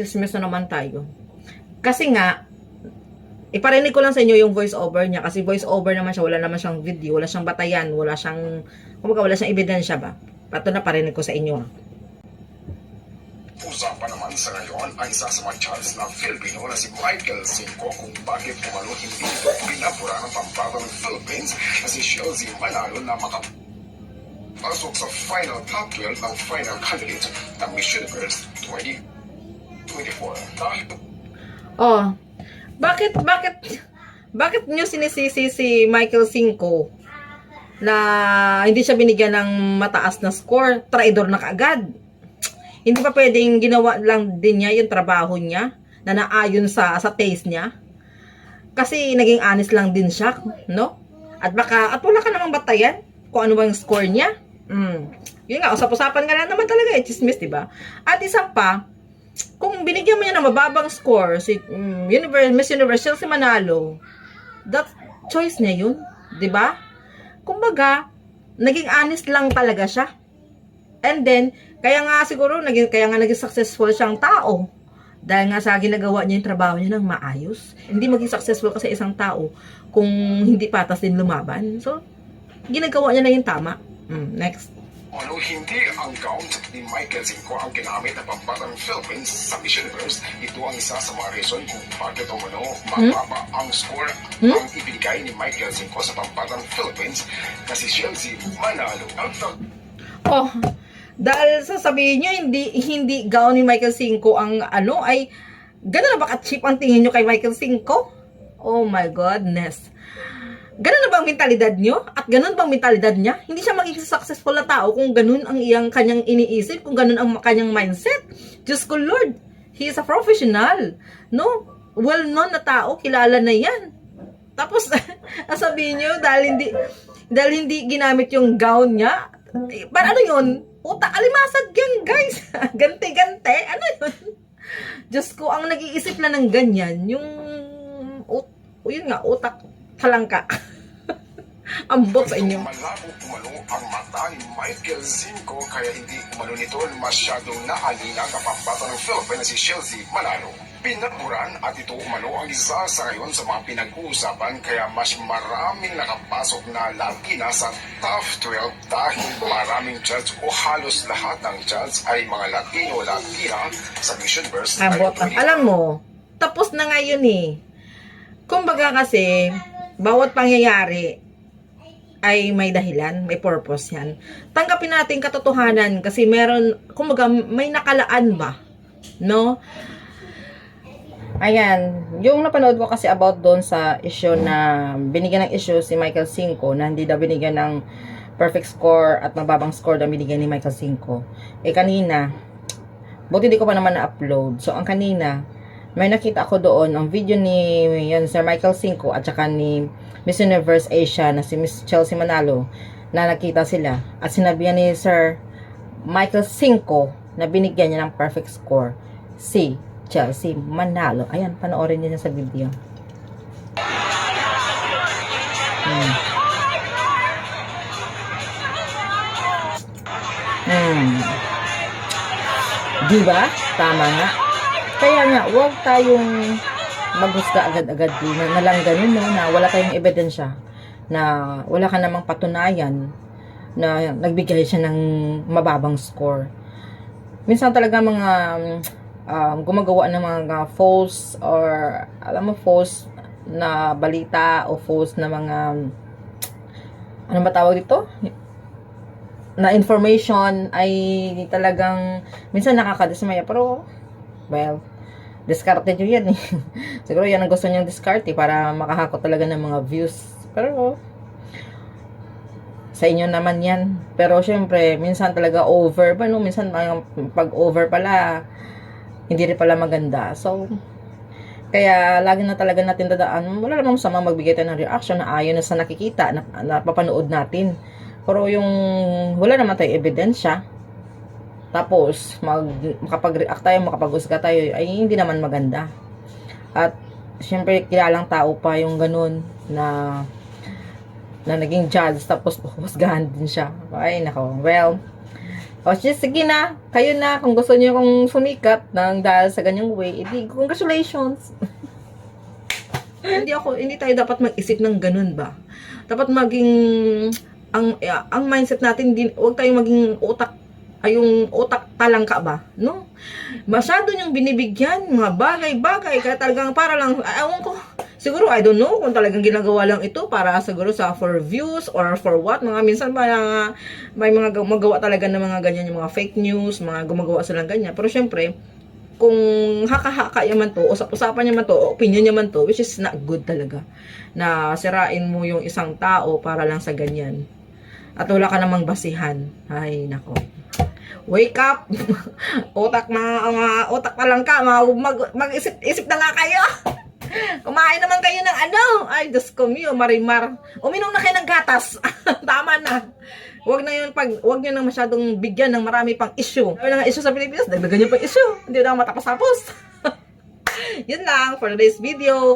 chismis na naman tayo. Kasi nga, iparinig ko lang sa inyo yung voice over niya kasi voice over naman siya, wala naman siyang video, wala siyang batayan, wala siyang, kumbaga wala siyang ebidensya ba? Pato na parinig ko sa inyo. ah. Usapan naman sa ngayon ang isa sa mga Charles na Filipino na si Michael Cinco kung bakit umano hindi ito pinapura ng pambato ng Philippines na si Chelsea Manalo na makapasok sa final top 12 ng final candidate ng Miss Universe 2024. Oh, bakit, bakit, bakit nyo sinisisi si Michael Cinco na hindi siya binigyan ng mataas na score? Traidor na kaagad. Hindi pa pwedeng ginawa lang din niya yung trabaho niya na naayon sa, sa taste niya? Kasi naging honest lang din siya, no? At baka, at wala ka namang batayan kung ano bang score niya. Mm. Yun nga, usap-usapan nga lang naman talaga eh, chismis, di ba? At isa pa, kung binigyan mo niya ng mababang score si mm, Universe, Miss Universe Chelsea Manalo, that choice niya yun, ba? Kumbaga, naging honest lang talaga siya. And then, kaya nga siguro naging kaya nga naging successful siyang tao. Dahil nga sa ginagawa niya yung trabaho niya ng maayos. Hindi maging successful kasi isang tao kung hindi patas din lumaban. So, ginagawa niya na yung tama. Mm, next. Ano hindi ang gown ni Michael Cinco ang ginamit ng pambatang Philippines sa Miss Universe, ito ang isa sa mga reason kung bakit umano mababa ang score ang ibinigay ni Michael Cinco sa pambatang Philippines na si Chelsea Manalo. Ang Oh, dahil sasabihin nyo, hindi, hindi gown ni Michael Cinco ang ano, ay, gano'n na ba ka-cheap ang tingin nyo kay Michael Cinco? Oh my goodness. Ganun na ba ang mentalidad nyo? At ganun bang mentalidad niya? Hindi siya magiging successful na tao kung ganun ang iyang kanyang iniisip, kung ganun ang kanyang mindset. Diyos ko Lord, he is a professional. No? Well-known na tao, kilala na yan. Tapos, sabihin nyo, dahil hindi, dahil hindi ginamit yung gown niya, eh, para ano yun? Utak alimasag yan, guys. Gante-gante. Ano yun? Diyos ko, ang nag-iisip na ng ganyan, yung, ut, yun nga, utak talangka. Ambot sa inyo. Malabo umano ang mata ni Michael Cinco kaya hindi umano nito masyadong naalina ang pambata ng Philippines na si Chelsea Manalo. Pinaburan at ito umano ang isa sa ngayon sa mga pinag-uusapan kaya mas maraming nakapasok na Latina sa top 12 dahil maraming judge o halos lahat ng judge ay mga Latino-Latina sa Miss Universe. Ambot ang. Alam mo, tapos na ngayon eh. Kumbaga kasi, bawat pangyayari ay may dahilan, may purpose yan. Tanggapin natin katotohanan kasi meron, kumbaga may nakalaan ba? No? Ayan, yung napanood ko kasi about doon sa issue na binigyan ng issue si Michael Cinco na hindi daw binigyan ng perfect score at mababang score na binigyan ni Michael Cinco. Eh kanina, buti di ko pa naman na-upload. So ang kanina, may nakita ako doon ang video ni yan, Sir Michael Cinco at saka ni Miss Universe Asia na si Miss Chelsea Manalo na nakita sila. At sinabihan ni Sir Michael Cinco na binigyan niya ng perfect score si Chelsea Manalo. Ayan, panoorin niyo sa video. Hmm. Hmm. Diba? Tama nga. Kaya nga, huwag tayong maghusga agad-agad din na, na lang ganun, no, na wala tayong ebidensya na wala ka namang patunayan na nagbigay siya ng mababang score. Minsan talaga mga um, gumagawa ng mga false or alam mo false na balita o false na mga ano ba tawag dito? na information ay talagang minsan nakakadismaya pero well discarte nyo yan eh. Siguro yan ang gusto niyang discarte para makahakot talaga ng mga views. Pero sa inyo naman yan. Pero syempre minsan talaga over ba no minsan mga pag over pala hindi rin pala maganda. So kaya lagi na talaga natin dadaan wala namang sama magbigay tayo ng reaction na ayon na sa nakikita na, na papanood natin. Pero yung wala naman tayo ebidensya, tapos mag, makapag-react tayo, makapag-usga tayo, ay hindi naman maganda. At syempre kilalang tao pa yung ganun na na naging judge tapos husgahan din siya. Ay nako. Well, O, sige, sige na. Kayo na. Kung gusto niyo kong sumikat ng dahil sa ganyang way, edi, congratulations. hindi ako, hindi tayo dapat mag-isip ng ganun ba? Dapat maging, ang, ang mindset natin, din, huwag tayong maging utak, ay yung utak talangka ba? No? Masyado niyong binibigyan, mga bagay-bagay, kaya talagang para lang, ewan ko, siguro, I don't know, kung talagang ginagawa lang ito para siguro sa for views or for what, mga minsan ba may mga gumagawa talaga ng mga ganyan, yung mga fake news, mga gumagawa silang ganyan. Pero syempre, kung haka-haka yaman to, usap-usapan yaman to, opinion yaman to, which is not good talaga. Na sirain mo yung isang tao para lang sa ganyan. At wala ka namang basihan. Ay, nako. Wake up! utak na, mga utak pa lang ka, mag, mag-isip-isip na nga kayo! Kumain naman kayo ng ano? Ay, Diyos ko mio, marimar. Uminom na kayo ng gatas. Tama na. Huwag na yun pag, huwag nyo nang masyadong bigyan ng marami pang issue. Na nga issue sa Pilipinas, dagdagan nyo pa issue. Hindi na matapos-tapos. yun lang for today's video.